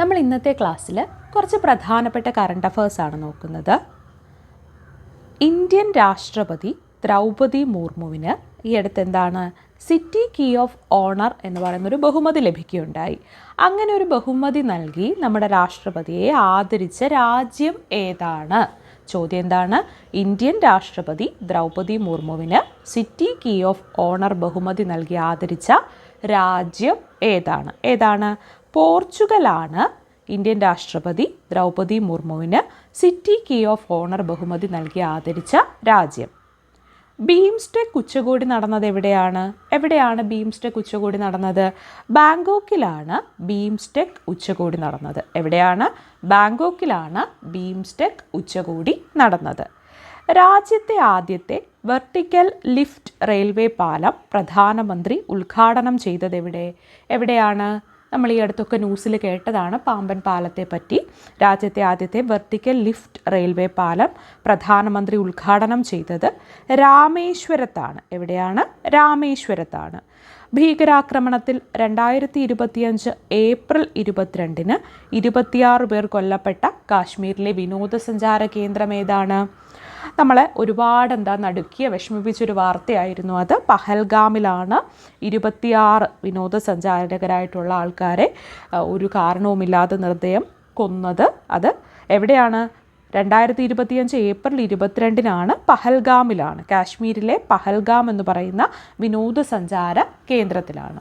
നമ്മൾ ഇന്നത്തെ ക്ലാസ്സിൽ കുറച്ച് പ്രധാനപ്പെട്ട കറണ്ട് അഫേഴ്സാണ് നോക്കുന്നത്. ഇന്ത്യൻ രാഷ്ട്രപതി ദ്രൗപതി മുർമുവിന് ഈ അടുത്ത് എന്താണ്? സിറ്റി കീ ഓഫ് ഓണർ എന്ന് പറയുന്നൊരു ബഹുമതി ലഭിക്കുകയുണ്ടായി. അങ്ങനെ ഒരു ബഹുമതി നൽകി നമ്മുടെ രാഷ്ട്രപതിയെ ആദരിച്ച രാജ്യം ഏതാണ്? ചോദ്യം എന്താണ്? ഇന്ത്യൻ രാഷ്ട്രപതി ദ്രൗപതി മുർമുവിന് സിറ്റി കീ ഓഫ് ഓണർ ബഹുമതി നൽകി ആദരിച്ച രാജ്യം ഏതാണ്? ഏതാണ്? പോർച്ചുഗലാണ് ഇന്ത്യൻ രാഷ്ട്രപതി ദ്രൗപതി മുർമുവിന് സിറ്റി കീ ഓഫ് ഓണർ ബഹുമതി നൽകി ആദരിച്ച രാജ്യം. ബീംസ്റ്റെക് ഉച്ചകോടി നടന്നത് എവിടെയാണ്? എവിടെയാണ് ബീംസ്റ്റെക് ഉച്ചകോടി നടന്നത്? ബാങ്കോക്കിലാണ് ബീംസ്റ്റെക് ഉച്ചകോടി നടന്നത്. എവിടെയാണ്? ബാങ്കോക്കിലാണ് ബീംസ്റ്റെക് ഉച്ചകോടി നടന്നത്. രാജ്യത്തെ ആദ്യത്തെ വെർട്ടിക്കൽ ലിഫ്റ്റ് റെയിൽവേ പാലം പ്രധാനമന്ത്രി ഉദ്ഘാടനം ചെയ്തത് എവിടെ എവിടെയാണ്? നമ്മൾ ഈ അടുത്തൊക്കെ ന്യൂസിൽ കേട്ടതാണ് പാമ്പൻ പാലത്തെ പറ്റി. രാജ്യത്തെ ആദ്യത്തെ വെർട്ടിക്കൽ ലിഫ്റ്റ് റെയിൽവേ പാലം പ്രധാനമന്ത്രി ഉദ്ഘാടനം ചെയ്തത് രാമേശ്വരത്താണ്. എവിടെയാണ്? രാമേശ്വരത്താണ്. ഭീകരാക്രമണത്തിൽ രണ്ടായിരത്തി ഇരുപത്തിയഞ്ച് ഏപ്രിൽ ഇരുപത്തിരണ്ടിന് ഇരുപത്തിയാറ് പേർ കൊല്ലപ്പെട്ട കാശ്മീരിലെ വിനോദസഞ്ചാര കേന്ദ്രം ഏതാണ്? നമ്മളെ ഒരുപാട് എന്താ നടുക്കിയ വിഷമിപ്പിച്ചൊരു വാർത്തയായിരുന്നു അത്. പഹൽഗാമിലാണ് ഇരുപത്തിയാറ് വിനോദസഞ്ചാരകരായിട്ടുള്ള ആൾക്കാരെ ഒരു കാരണവുമില്ലാതെ നിർദ്ദയം കൊന്നത് അത്. എവിടെയാണ്? രണ്ടായിരത്തി ഇരുപത്തിയഞ്ച് ഏപ്രിൽ ഇരുപത്തിരണ്ടിനാണ് പഹൽഗാമിലാണ്. കാശ്മീരിലെ പഹൽഗാം എന്ന് പറയുന്ന വിനോദസഞ്ചാര കേന്ദ്രത്തിലാണ്.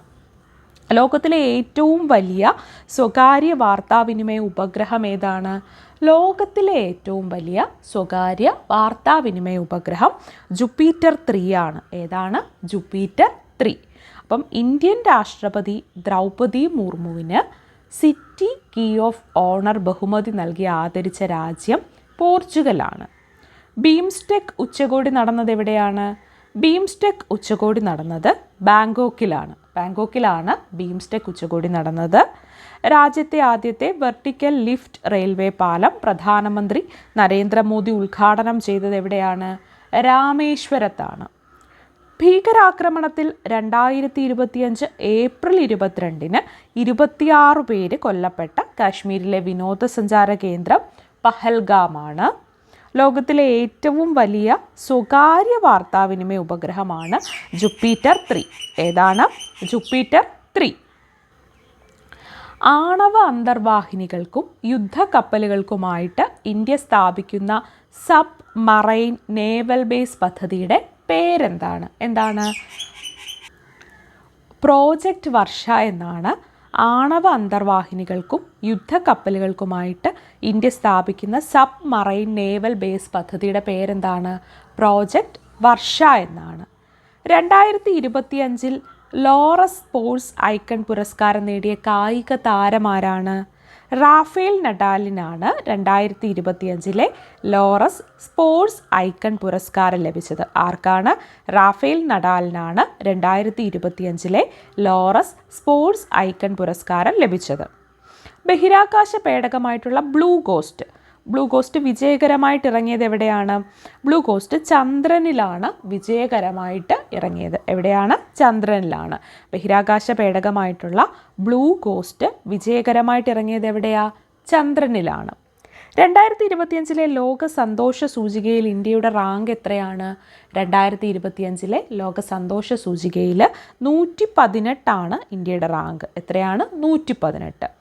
ലോകത്തിലെ ഏറ്റവും വലിയ സ്വകാര്യ വാർത്താവിനിമയ ഉപഗ്രഹം ഏതാണ്? ലോകത്തിലെ ഏറ്റവും വലിയ സ്വകാര്യ വാർത്താവിനിമയ ഉപഗ്രഹം ജുപ്പീറ്റർ ത്രീ ആണ്. ഏതാണ്? Jupiter three. അപ്പം ഇന്ത്യൻ രാഷ്ട്രപതി ദ്രൗപദി മുർമുവിന് സിറ്റി കീ ഓഫ് ഓണർ ബഹുമതി നൽകി ആദരിച്ച രാജ്യം പോർച്ചുഗലാണ്. ബീംസ്റ്റെക് ഉച്ചകോടി നടന്നത് എവിടെയാണ്? ബീംസ്റ്റെക് ഉച്ചകോടി നടന്നത് ബാങ്കോക്കിലാണ്. ബാങ്കോക്കിലാണ് ബീംസ്റ്റെക് ഉച്ചകോടി നടന്നത്. രാജ്യത്തെ ആദ്യത്തെ വെർട്ടിക്കൽ ലിഫ്റ്റ് റെയിൽവേ പാലം പ്രധാനമന്ത്രി നരേന്ദ്രമോദി ഉദ്ഘാടനം ചെയ്തത് എവിടെയാണ്? രാമേശ്വരത്താണ്. ഭീകരാക്രമണത്തിൽ രണ്ടായിരത്തി ഇരുപത്തിയഞ്ച് ഏപ്രിൽ ഇരുപത്തിരണ്ടിന് ഇരുപത്തിയാറ് പേര് കൊല്ലപ്പെട്ട കാശ്മീരിലെ വിനോദസഞ്ചാര കേന്ദ്രം പഹൽഗാമാണ്. ലോകത്തിലെ ഏറ്റവും വലിയ സ്വകാര്യ വാർത്താവിനിമയ ഉപഗ്രഹമാണ് ജുപ്പീറ്റർ ത്രീ. ഏതാണ്? Jupiter three. ആണവ അന്തർവാഹിനികൾക്കും യുദ്ധക്കപ്പലുകൾക്കുമായിട്ട് ഇന്ത്യ സ്ഥാപിക്കുന്ന സബ് മറൈൻ നേവൽ ബേസ് പദ്ധതിയുടെ പേരെന്താണ്? എന്താണ്? പ്രോജക്റ്റ് വർഷ എന്നാണ് ആണവ അന്തർവാഹിനികൾക്കും യുദ്ധക്കപ്പലുകൾക്കുമായിട്ട് ഇന്ത്യ സ്ഥാപിക്കുന്ന സബ് മറൈൻ നേവൽ ബേസ് പദ്ധതിയുടെ പേരെന്താണ്? പ്രോജക്റ്റ് വർഷ എന്നാണ്. രണ്ടായിരത്തി ഇരുപത്തിയഞ്ചിൽ ലോറസ് സ്പോർട്സ് ഐക്കൺ പുരസ്കാരം നേടിയ കായിക താരമാരാണ്? റാഫേൽ നഡാലിനാണ് രണ്ടായിരത്തി ഇരുപത്തിയഞ്ചിലെ ലോറസ് സ്പോർട്സ് ഐക്കൺ പുരസ്കാരം ലഭിച്ചത്. ആർക്കാണ്? റാഫേൽ നഡാലിനാണ് രണ്ടായിരത്തി ഇരുപത്തിയഞ്ചിലെ ലോറസ് സ്പോർട്സ് ഐക്കൺ പുരസ്കാരം ലഭിച്ചത്. ബഹിരാകാശ പേടകമായിട്ടുള്ള ബ്ലൂ ഗോസ്റ്റ് ബ്ലൂ കോസ്റ്റ് വിജയകരമായിട്ട് ഇറങ്ങിയത് എവിടെയാണ്? ബ്ലൂ കോസ്റ്റ് ചന്ദ്രനിലാണ് വിജയകരമായിട്ട് ഇറങ്ങിയത്. എവിടെയാണ്? ചന്ദ്രനിലാണ്. ബഹിരാകാശ പേടകമായിട്ടുള്ള ബ്ലൂ കോസ്റ്റ് വിജയകരമായിട്ട് ഇറങ്ങിയത് എവിടെയാ? ചന്ദ്രനിലാണ്. രണ്ടായിരത്തി ഇരുപത്തിയഞ്ചിലെ ലോക സന്തോഷ സൂചികയിൽ ഇന്ത്യയുടെ റാങ്ക് എത്രയാണ്? രണ്ടായിരത്തി ഇരുപത്തിയഞ്ചിലെ ലോക സന്തോഷ സൂചികയിൽ നൂറ്റി പതിനെട്ടാണ് ഇന്ത്യയുടെ റാങ്ക്. എത്രയാണ്? നൂറ്റി പതിനെട്ട്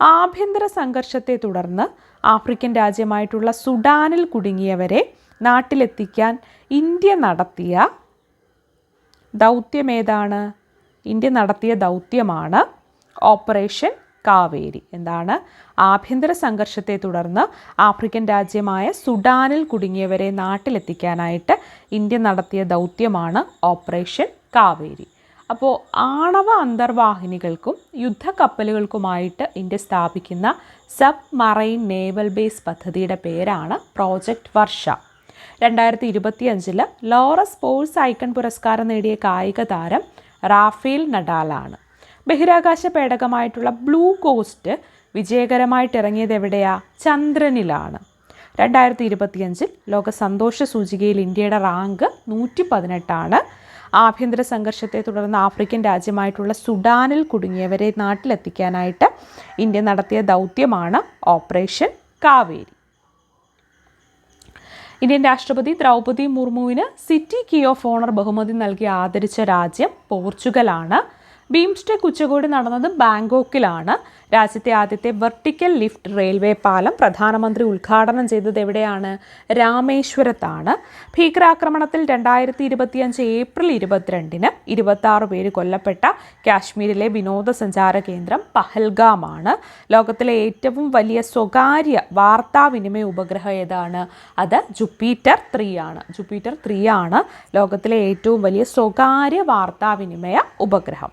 ആഭ്യന്തര സംഘർഷത്തെ തുടർന്ന് ആഫ്രിക്കൻ രാജ്യമായിട്ടുള്ള സുഡാനിൽ കുടുങ്ങിയവരെ നാട്ടിലെത്തിക്കാൻ ഇന്ത്യ നടത്തിയ ദൗത്യം ഏതാണ്? ഇന്ത്യ നടത്തിയ ദൗത്യമാണ് ഓപ്പറേഷൻ കാവേരി. എന്താണ്? ആഭ്യന്തര സംഘർഷത്തെ തുടർന്ന് ആഫ്രിക്കൻ രാജ്യമായ സുഡാനിൽ കുടുങ്ങിയവരെ നാട്ടിലെത്തിക്കാനായിട്ട് ഇന്ത്യ നടത്തിയ ദൗത്യമാണ് ഓപ്പറേഷൻ കാവേരി. അപ്പോൾ ആണവ അന്തർവാഹിനികൾക്കും യുദ്ധക്കപ്പലുകൾക്കുമായിട്ട് ഇന്ത്യ സ്ഥാപിക്കുന്ന സബ് മറൈൻ നേവൽ ബേസ് പദ്ധതിയുടെ പേരാണ് പ്രോജക്റ്റ് വർഷ. രണ്ടായിരത്തി ഇരുപത്തി അഞ്ചിൽ ലോറസ് സ്പോർട്സ് ഐക്കൺ പുരസ്കാരം നേടിയ കായിക താരം റാഫേൽ നഡാലാണ്. ബഹിരാകാശ പേടകമായിട്ടുള്ള ബ്ലൂ കോസ്റ്റ് വിജയകരമായിട്ട് ഇറങ്ങിയത് എവിടെയാ ചന്ദ്രനിലാണ്. രണ്ടായിരത്തി ഇരുപത്തിയഞ്ചിൽ ലോക സന്തോഷ സൂചികയിൽ ഇന്ത്യയുടെ റാങ്ക് നൂറ്റി പതിനെട്ടാണ് ആഭ്യന്തര സംഘർഷത്തെ തുടർന്ന് ആഫ്രിക്കൻ രാജ്യമായിട്ടുള്ള സുഡാനിൽ കുടുങ്ങിയവരെ നാട്ടിലെത്തിക്കാനായിട്ട് ഇന്ത്യ നടത്തിയ ദൗത്യമാണ് ഓപ്പറേഷൻ കാവേരി. ഇന്ത്യൻ രാഷ്ട്രപതി ദ്രൗപദി മുർമുവിന് സിറ്റി കീ ഓഫ് ഓണർ ബഹുമതി നൽകി ആദരിച്ച രാജ്യം പോർച്ചുഗലാണ്. ബീംസ്റ്റെക് ഉച്ചകോടി നടന്നത് ബാങ്കോക്കിലാണ്. രാജ്യത്തെ ആദ്യത്തെ വെർട്ടിക്കൽ ലിഫ്റ്റ് റെയിൽവേ പാലം പ്രധാനമന്ത്രി ഉദ്ഘാടനം ചെയ്തത് എവിടെയാണ്? രാമേശ്വരത്താണ്. ഭീകരാക്രമണത്തിൽ രണ്ടായിരത്തി ഇരുപത്തിയഞ്ച് ഏപ്രിൽ ഇരുപത്തിരണ്ടിന് ഇരുപത്തി പേര് കൊല്ലപ്പെട്ട കാശ്മീരിലെ വിനോദസഞ്ചാര കേന്ദ്രം പഹൽഗാമാണ്. ലോകത്തിലെ ഏറ്റവും വലിയ സ്വകാര്യ വാർത്താവിനിമയ ഉപഗ്രഹം ഏതാണ്? അത് ജുപ്പീറ്റർ ത്രീ ആണ് ജുപ്പീറ്റർ ത്രീ ആണ് ലോകത്തിലെ ഏറ്റവും വലിയ സ്വകാര്യ വാർത്താവിനിമയ ഉപഗ്രഹം.